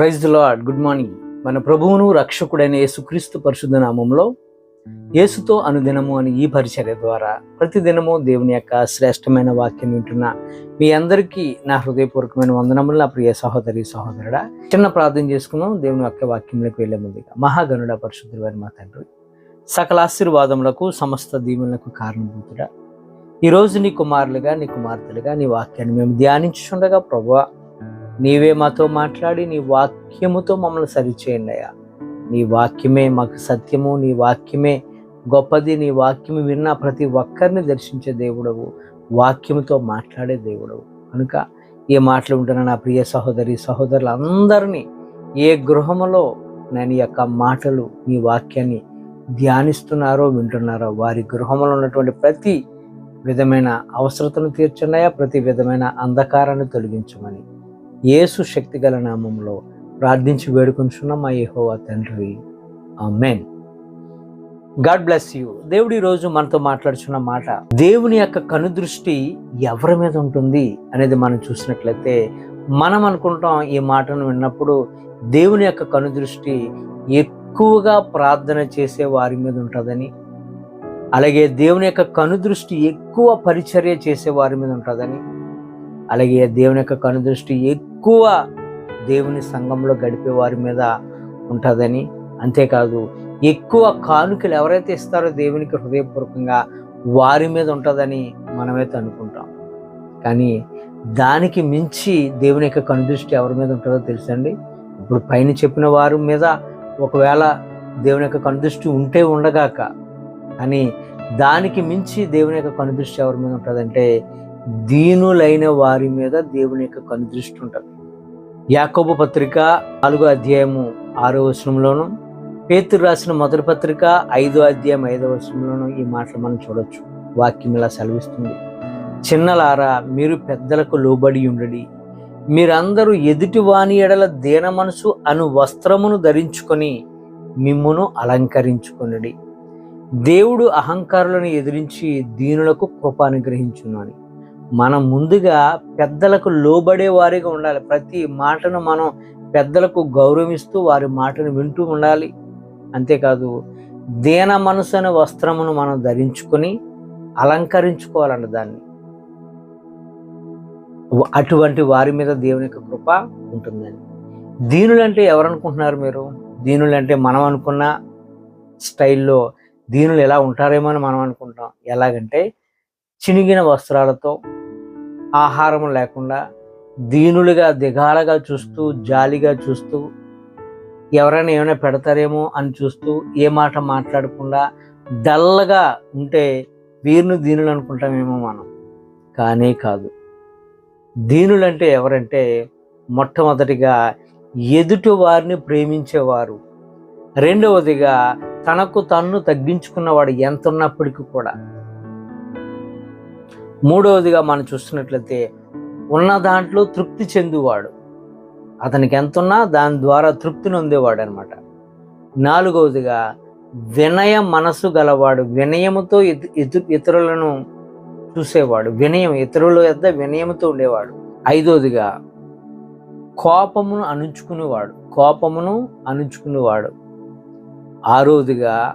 Praise the Lord good morning మన ప్రభువును రక్షకుడైన యేసుక్రీస్తు పరిశుద్ధ నామంలో యేసుతో అనుదినము అని ఈ పరిచర్య ద్వారా ప్రతిదినము దేవుని యొక్క శ్రేష్టమైన వాక్యం వింటున్న మీ అందరికీ నా హృదయపూర్వకమైన వందనములు నా ప్రియ సహోదరి సహోదరుడా. చిన్న ప్రార్థన చేసుకుందాం. దేవుని యొక్క వాక్యంలోకి వెళ్ళే ముందుగా మహాగనుడ పరిశుద్ధుడైన మా తండ్రి సకల ఆశీర్వాదములకు సమస్త దీవులకు కారణభూతుడా. ఈ రోజు నీ కుమారులుగా నీ కుమార్తెలుగా నీ వాక్యాన్ని మేము ధ్యానించుండగా ప్రభువా నీవే మాతో మాట్లాడి నీ వాక్యముతో మమ్మల్ని సరిచేయండి అయ్యా. నీ వాక్యమే మాకు సత్యము నీ వాక్యమే గొప్పది నీ వాక్యము విన్న ప్రతి ఒక్కరిని దర్శించే దేవుడవు వాక్యముతో మాట్లాడే దేవుడవు. కనుక ఏ మాటలు ఉంటున్న నా ప్రియ సహోదరి సహోదరులందరినీ ఏ గృహములో నేను యొక్క మాటలు నీ వాక్యాన్ని ధ్యానిస్తున్నారో వింటున్నారో వారి గృహంలో ఉన్నటువంటి ప్రతి విధమైన అవసరతను తీర్చున్నాయా ప్రతి విధమైన అంధకారాన్ని తొలగించమని. యేసు శక్తిగల నామంలో ప్రార్థించి వేడుకొంచున్న మా యహోవా తండ్రి. ఆమెన్. God bless you. దేవుడు ఈరోజు మనతో మాట్లాడుచున్న మాట దేవుని యొక్క కనుదృష్టి ఎవరి మీద ఉంటుంది అనేది మనం చూసినట్లయితే మనం అనుకుంటాం ఈ మాటను విన్నప్పుడు దేవుని యొక్క కనుదృష్టి ఎక్కువగా ప్రార్థన చేసే వారి మీద ఉంటుందని అలాగే దేవుని యొక్క కనుదృష్టి ఎక్కువ పరిచర్య చేసే వారి మీద ఉంటుందని అలాగే దేవుని యొక్క కనుదృష్టి ఎక్కువ ఎక్కువ దేవుని సంఘంలో గడిపే వారి మీద ఉంటుందని అంతేకాదు ఎక్కువ కానుకలు ఎవరైతే ఇస్తారో దేవునికి హృదయపూర్వకంగా వారి మీద ఉంటుందని మనమైతే అనుకుంటాం కానీ దానికి మించి దేవుని యొక్క కనుదృష్టి ఎవరి మీద ఉంటుందో తెలుసండి ఇప్పుడు పైన చెప్పిన వారి మీద ఒకవేళ దేవుని యొక్క కనుదృష్టి ఉంటే ఉండగాక కానీ దానికి మించి దేవుని యొక్క కనుదృష్టి ఎవరి మీద ఉంటుందంటే దీనులైన వారి మీద దేవుని యొక్క కనుదృష్టి ఉంటుంది. యాకోబు పత్రిక నాలుగో అధ్యాయము ఆరో వచనంలోను పేతురు రాసిన మొదటి పత్రిక ఐదో అధ్యాయం ఐదో వచనంలోను ఈ మాటలు మనం చూడొచ్చు. వాక్యం ఇలా సెలవిస్తుంది. చిన్నలారా మీరు పెద్దలకు లోబడి ఉండడి. మీరందరూ ఎదుటి వాని ఎడల దీన మనసు అను వస్త్రమును ధరించుకొని మిమ్మును అలంకరించుకొనడి. దేవుడు అహంకారులను ఎదిరించి దీనులకు కృప అనుగ్రహించునని మనం ముందుగా పెద్దలకు లోబడే వారిగా ఉండాలి. ప్రతి మాటను మనం పెద్దలకు గౌరవిస్తూ వారి మాటను వింటూ ఉండాలి. అంతేకాదు దీన మనసు అనే వస్త్రమును మనం ధరించుకొని అలంకరించుకోవాలండి దాన్ని. అటువంటి వారి మీద దేవుని యొక్క కృప ఉంటుందని దీనులంటే ఎవరనుకుంటున్నారు మీరు? దీనులంటే మనం అనుకున్న స్టైల్లో దీనులు ఎలా ఉంటారేమో అని మనం అనుకుంటాం ఎలాగంటే చినిగిన వస్త్రాలతో ఆహారం లేకుండా దీనులుగా దిగాలగా చూస్తూ జాలిగా చూస్తూ ఎవరైనా ఏమైనా పెడతారేమో అని చూస్తూ ఏ మాట మాట్లాడకుండా డల్లగా ఉంటే వీరిని దీనులు అనుకుంటామేమో మనం. కానీ కాదు. దీనులంటే ఎవరంటే మొట్టమొదటిగా ఎదుటి వారిని ప్రేమించేవారు. రెండవదిగా తనకు తన్ను తగ్గించుకున్నవాడు ఎంత ఉన్నప్పటికీ కూడా మూడవదిగా మనం చూస్తున్నట్లయితే ఉన్న దాంట్లో తృప్తి చెందువాడు. అతనికి ఎంత ఉన్నా దాని ద్వారా తృప్తిని నొందేవాడు అనమాట నాలుగవదిగా వినయ మనసు గలవాడు వినయముతో ఇతు ఇతరులను చూసేవాడు వినయం ఇతరుల యొద్ద వినయముతో ఉండేవాడు. ఐదవదిగా కోపమును అణుచుకునేవాడు కోపమును అణుచుకునేవాడు. ఆరోదిగా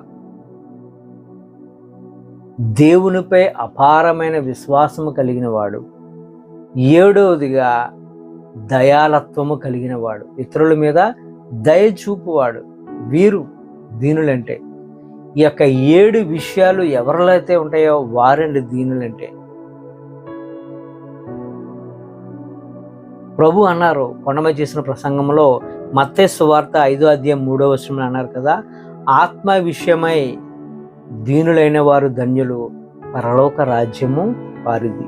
దేవునిపై అపారమైన విశ్వాసము కలిగిన వాడు ఏడవదిగా దయాలత్వము కలిగిన వాడు ఇతరుల మీద దయ చూపువాడు. వీరు దీనులంటే. ఈ యొక్క ఏడు విషయాలు ఎవరిలో అయితే ఉంటాయో వారండి దీనులంటే. ప్రభు అన్నారు కొండమ చేసిన ప్రసంగంలో మత్తే సువార్త ఐదో అధ్యాయం మూడో వచనంలో అన్నారు కదా ఆత్మ విషయమై దీనులైన వారు ధన్యులు పరలోక రాజ్యము వారిది.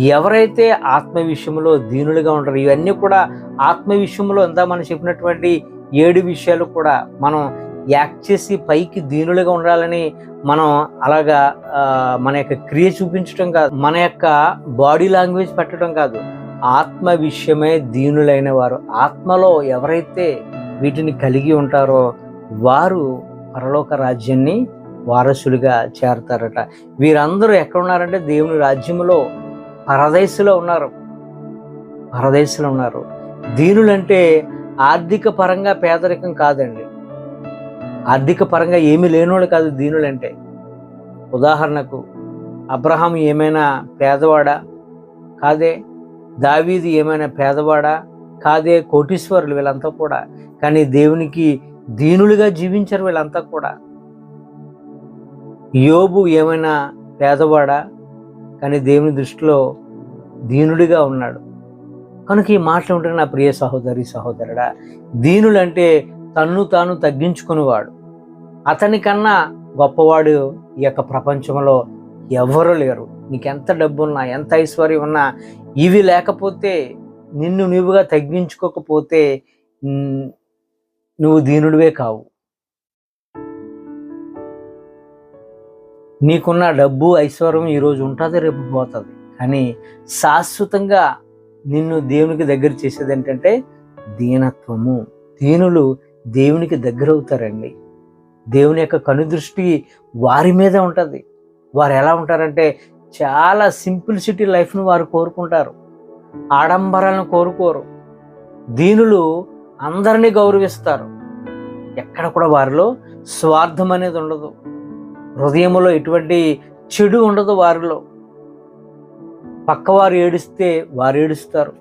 ఎవరైతే ఆత్మ విషయంలో దీనులుగా ఉంటారో ఇవన్నీ కూడా ఆత్మ విషయంలో ఇందా మనం చెప్పినటువంటి ఏడు విషయాలు కూడా మనం యాక్ట్ చేసి పైకి దీనులుగా ఉండాలని మనం అలాగా మన యొక్క క్రియ చూపించడం కాదు మన యొక్క బాడీ లాంగ్వేజ్ పెట్టడం కాదు. ఆత్మ విషయమే దీనులైన వారు. ఆత్మలో ఎవరైతే వీటిని కలిగి ఉంటారో వారు పరలోక రాజ్యాన్ని వారసులుగా చేరతారట. వీరందరూ ఎక్కడ ఉన్నారంటే దేవుని రాజ్యంలో పరదేశంలో ఉన్నారు. పరదేశంలో ఉన్నారు. దీనులంటే ఆర్థిక పరంగా పేదరికం కాదండి. ఆర్థిక పరంగా ఏమీ లేనోళ్ళు కాదు దీనులంటే. ఉదాహరణకు అబ్రహాం ఏమైనా పేదవాడా? కాదే. దావీది ఏమైనా పేదవాడా? కాదే. కోటీశ్వరులు వీళ్ళంతా కూడా. కానీ దేవునికి దీనులుగా జీవించారు వీళ్ళంతా కూడా. యోబు ఏమైనా పేదవాడా? కానీ దేవుని దృష్టిలో దీనుడిగా ఉన్నాడు. కనుక ఈ మాటలు ఉంటే నా ప్రియ సహోదరి సహోదరుడా దీనులంటే తన్ను తాను తగ్గించుకునేవాడు. అతనికన్నా గొప్పవాడు ఈ యొక్క ప్రపంచంలో ఎవరు లేరు. నీకెంత డబ్బు ఉన్నా ఎంత ఐశ్వర్యం ఉన్నా ఇవి లేకపోతే నిన్ను నువ్వుగా తగ్గించుకోకపోతే నువ్వు దీనుడివే కావు. నీకున్న డబ్బు ఐశ్వర్యం ఈరోజు ఉంటుంది రేపు పోతుంది. కానీ శాశ్వతంగా నిన్ను దేవునికి దగ్గర చేసేది ఏంటంటే దీనత్వము. దీనులు దేవునికి దగ్గర అవుతారండి దేవుని యొక్క కనుదృష్టి వారి మీద ఉంటుంది. వారు ఎలా ఉంటారంటే చాలా సింప్లిసిటీ లైఫ్ను వారు కోరుకుంటారు. ఆడంబరాలను కోరుకోరు. దీనులు అందరినీ గౌరవిస్తారు. ఎక్కడ కూడా వారిలో స్వార్థం అనేది ఉండదు. హృదయంలో ఎటువంటి చెడు ఉండదు వారిలో. పక్కవారు ఏడిస్తే వారు ఏడుస్తారు.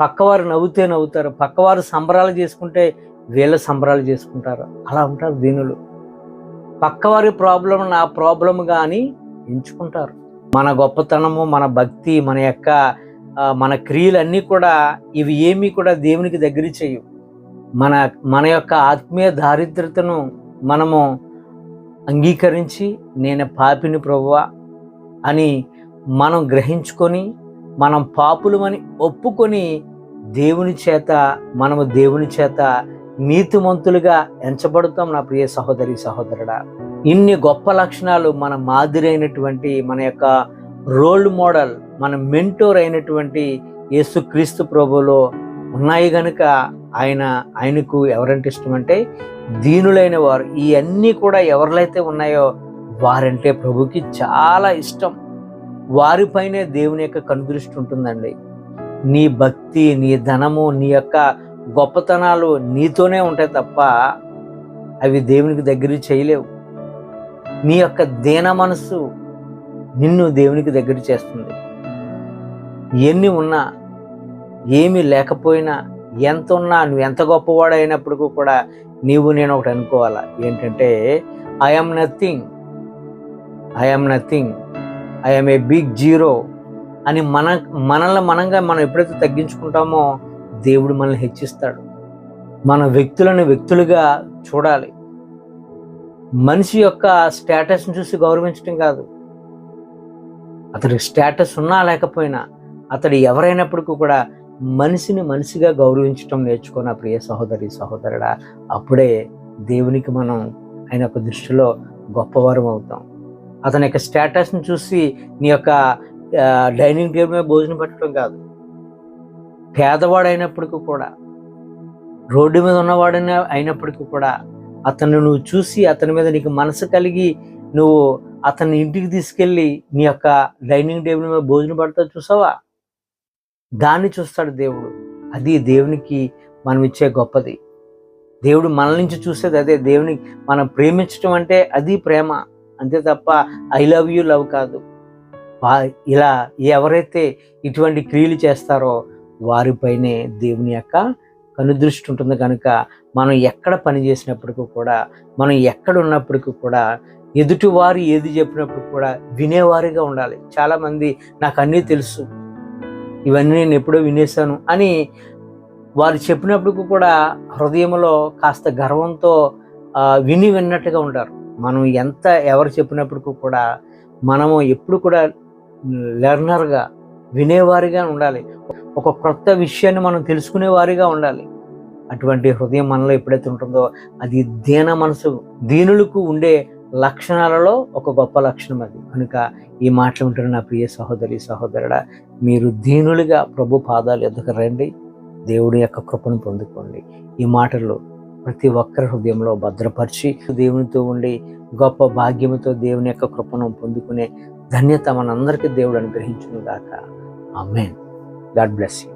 పక్కవారు నవ్వుతే నవ్వుతారు. పక్కవారు సంబరాలు చేసుకుంటే వీళ్ళ సంబరాలు చేసుకుంటారు. అలా ఉంటారు దీనులు. పక్కవారి ప్రాబ్లం నా ప్రాబ్లం కానీ ఎంచుకుంటారు. మన గొప్పతనము మన భక్తి మన యొక్క మన క్రియలన్నీ కూడా ఇవి ఏమీ కూడా దేవునికి దగ్గర చేయు మన మన యొక్క ఆత్మీయ దారిద్రతను మనము అంగీకరించి నేను పాపిని ప్రభువా అని మనం గ్రహించుకొని మనం పాపులమని ఒప్పుకొని దేవుని చేత మనము దేవుని చేత నీతిమంతులుగా ఎంచబడుతాం నా ప్రియ సహోదరి సహోదరుడా. ఇన్ని గొప్ప లక్షణాలు మన మాదిరి అయినటువంటి మన యొక్క రోల్ మోడల్ మన మెంటోర్ అయినటువంటి యేసుక్రీస్తు ప్రభులో ఉన్నాయి గనుక ఆయన ఆయనకు ఎవరంటే ఇష్టం అంటే దీనులైన వారు. ఇవన్నీ కూడా ఎవరిలైతే ఉన్నాయో వారంటే ప్రభుకి చాలా ఇష్టం. వారిపైనే దేవుని యొక్క కనుదృష్టి ఉంటుందండి. నీ భక్తి నీ ధనము నీ యొక్క గొప్పతనాలు నీతోనే ఉంటాయి తప్ప అవి దేవునికి దగ్గర చేయలేవు. నీ యొక్క దీన మనసు నిన్ను దేవునికి దగ్గర చేస్తుంది. ఎన్ని ఉన్నా ఏమీ లేకపోయినా ఎంత ఉన్నా నువ్వు ఎంత గొప్పవాడు అయినప్పటికీ కూడా నీవు నేను ఒకటి అనుకోవాలా? ఏంటంటే I'm nothing I'm nothing I'm a big zero అని మన మనల్ని మనంగా మనం ఎప్పుడైతే తగ్గించుకుంటామో దేవుడు మనల్ని హెచ్చిస్తాడు. మన వ్యక్తులను వ్యక్తులుగా చూడాలి. మనిషి యొక్క స్టేటస్ని చూసి గౌరవించడం కాదు. అతడి స్టేటస్ ఉన్నా లేకపోయినా అతడు ఎవరైనప్పటికీ కూడా మనిషిని మనిషిగా గౌరవించటం నేర్చుకున్న ప్రియ సహోదరి సహోదరుడా అప్పుడే దేవునికి మనం ఆయన యొక్క దృష్టిలో గొప్పవారం అవుతాం. అతని యొక్క స్టేటస్ని చూసి నీ యొక్క డైనింగ్ టేబుల్ మీద భోజనం పెట్టడం కాదు. పేదవాడైనప్పటికీ కూడా రోడ్డు మీద ఉన్నవాడైనా అయినప్పటికీ కూడా అతన్ని నువ్వు చూసి అతని మీద నీకు మనసు కలిగి నువ్వు అతన్ని ఇంటికి తీసుకెళ్ళి నీ యొక్క డైనింగ్ టేబుల్ మీద భోజనం పడతా చూసావా? దాన్ని చూస్తాడు దేవుడు. అది దేవునికి మనం ఇచ్చే గొప్పది. దేవుడు మన నుంచి చూసేది అదే. దేవుని మనం ప్రేమించడం అంటే అది ప్రేమ. అంతే తప్ప ఐ లవ్ యూ లవ్ కాదు. ఇలా ఎవరైతే ఇటువంటి క్రియలు చేస్తారో వారిపైనే దేవుని యొక్క కనుదృష్టి ఉంటుంది కనుక మనం ఎక్కడ పని చేసినప్పటికీ కూడా మనం ఎక్కడ ఉన్నప్పటికీ కూడా ఎదుటివారు ఏది చెప్పినప్పుడు కూడా వినేవారిగా ఉండాలి. చాలామంది నాకు అన్నీ తెలుసు. ఇవన్నీ నేను ఎప్పుడో వినేశాను అని వారు చెప్పినప్పుడు కూడా హృదయంలో కాస్త గర్వంతో విని విన్నట్టుగా ఉంటారు. మనం ఎంత ఎవరు చెప్పినప్పటికీ కూడా మనము ఎప్పుడు కూడా లెర్నర్గా వినేవారిగా ఉండాలి. ఒక కొత్త విషయాన్ని మనం తెలుసుకునేవారిగా ఉండాలి. అటువంటి హృదయం మనలో ఎప్పుడైతే ఉంటుందో అది దీన మనసు దీనులకు ఉండే లక్షణాలలో ఒక గొప్ప లక్షణం అది. కనుక ఈ మాటలు ఉంటున్న నా ప్రియ సహోదరి సహోదరుడ మీరు దీనులుగా ప్రభు పాదాలు ఎదుకు రండి. దేవుడి యొక్క కృపను పొందుకోండి. ఈ మాటలు ప్రతి ఒక్కరి హృదయంలో భద్రపరిచి దేవునితో ఉండి గొప్ప భాగ్యముతో దేవుని యొక్క కృపను పొందుకునే ధన్యత మనందరికీ దేవుడు అనుగ్రహించును గాక. ఆమెన్. God bless you.